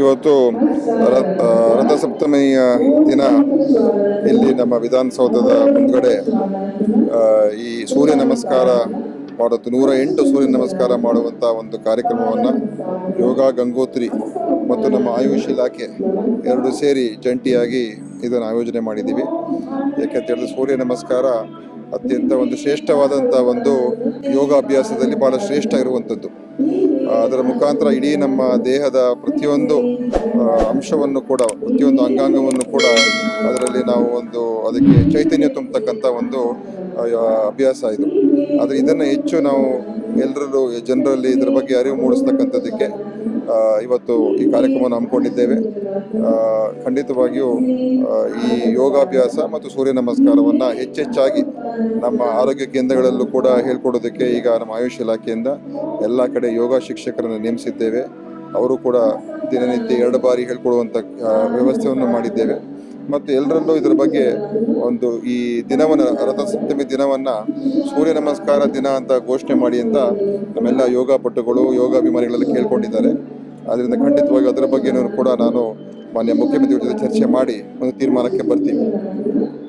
ಇವತ್ತು ರಥಸಪ್ತಮಿಯ ದಿನ. ಇಲ್ಲಿ ನಮ್ಮ ವಿಧಾನಸೌಧದ ಮುಂದ್ಗಡೆ ಈ ಸೂರ್ಯ ನಮಸ್ಕಾರ ಮಾಡುತ್ತೆ ನೂರ ಎಂಟು ಸೂರ್ಯ ನಮಸ್ಕಾರ ಮಾಡುವಂಥ ಒಂದು ಕಾರ್ಯಕ್ರಮವನ್ನು ಯೋಗ ಗಂಗೋತ್ರಿ ಮತ್ತು ನಮ್ಮ ಆಯುಷ್ ಇಲಾಖೆ ಎರಡು ಸೇರಿ ಜಂಟಿಯಾಗಿ ಇದನ್ನು ಆಯೋಜನೆ ಮಾಡಿದ್ದೀವಿ. ಯಾಕೆಂತ ಹೇಳಿದ್ರೆ ಸೂರ್ಯ ನಮಸ್ಕಾರ ಅತ್ಯಂತ ಒಂದು ಶ್ರೇಷ್ಠವಾದಂಥ ಒಂದು ಯೋಗಾಭ್ಯಾಸದಲ್ಲಿ ಭಾಳ ಶ್ರೇಷ್ಠ ಇರುವಂಥದ್ದು. ಅದರ ಮುಖಾಂತರ ಇಡೀ ನಮ್ಮ ದೇಹದ ಪ್ರತಿಯೊಂದು ಅಂಶವನ್ನು ಕೂಡ, ಪ್ರತಿಯೊಂದು ಅಂಗಾಂಗವನ್ನು ಕೂಡ ಅದರಲ್ಲಿ ನಾವು ಒಂದು ಅದಕ್ಕೆ ಚೈತನ್ಯ ತುಂಬತಕ್ಕಂಥ ಒಂದು ಅಭ್ಯಾಸ ಇದು. ಆದರೆ ಇದನ್ನು ಹೆಚ್ಚು ನಾವು ಎಲ್ಲರಲ್ಲೂ ಜನರಲ್ಲಿ ಇದರ ಬಗ್ಗೆ ಅರಿವು ಮೂಡಿಸ್ತಕ್ಕಂಥದ್ದಕ್ಕೆ ಇವತ್ತು ಈ ಕಾರ್ಯಕ್ರಮವನ್ನು ಹಮ್ಮಿಕೊಂಡಿದ್ದೇವೆ. ಖಂಡಿತವಾಗಿಯೂ ಈ ಯೋಗಾಭ್ಯಾಸ ಮತ್ತು ಸೂರ್ಯ ನಮಸ್ಕಾರವನ್ನು ಹೆಚ್ಚೆಚ್ಚಾಗಿ ನಮ್ಮ ಆರೋಗ್ಯ ಕೇಂದ್ರಗಳಲ್ಲೂ ಕೂಡ ಹೇಳ್ಕೊಡೋದಕ್ಕೆ ಈಗ ನಮ್ಮ ಆಯುಷ್ ಇಲಾಖೆಯಿಂದ ಎಲ್ಲ ಕಡೆ ಯೋಗ ಶಿಕ್ಷಕರನ್ನು ನೇಮಿಸಿದ್ದೇವೆ. ಅವರು ಕೂಡ ದಿನನಿತ್ಯ ಎರಡು ಬಾರಿ ಹೇಳ್ಕೊಡುವಂಥ ವ್ಯವಸ್ಥೆಯನ್ನು ಮಾಡಿದ್ದೇವೆ. ಮತ್ತು ಎಲ್ಲರಲ್ಲೂ ಇದರ ಬಗ್ಗೆ ಒಂದು ಈ ದಿನವನ್ನು, ರಥಸಪ್ತಮಿ ದಿನವನ್ನು ಸೂರ್ಯ ನಮಸ್ಕಾರ ದಿನ ಅಂತ ಘೋಷಣೆ ಮಾಡಿ ಅಂತ ನಮ್ಮೆಲ್ಲ ಯೋಗ ಪಟುಗಳು ಯೋಗಾಭಿಮಾನಿಗಳೆಲ್ಲ ಕೇಳ್ಕೊಂಡಿದ್ದಾರೆ. ಅದರಿಂದ ಖಂಡಿತವಾಗಿ ಅದರ ಬಗ್ಗೆನೂ ಕೂಡ ನಾನು ಮಾನ್ಯ ಮುಖ್ಯಮಂತ್ರಿಗಳ ಜೊತೆ ಚರ್ಚೆ ಮಾಡಿ ಒಂದು ತೀರ್ಮಾನಕ್ಕೆ ಬರ್ತೀನಿ.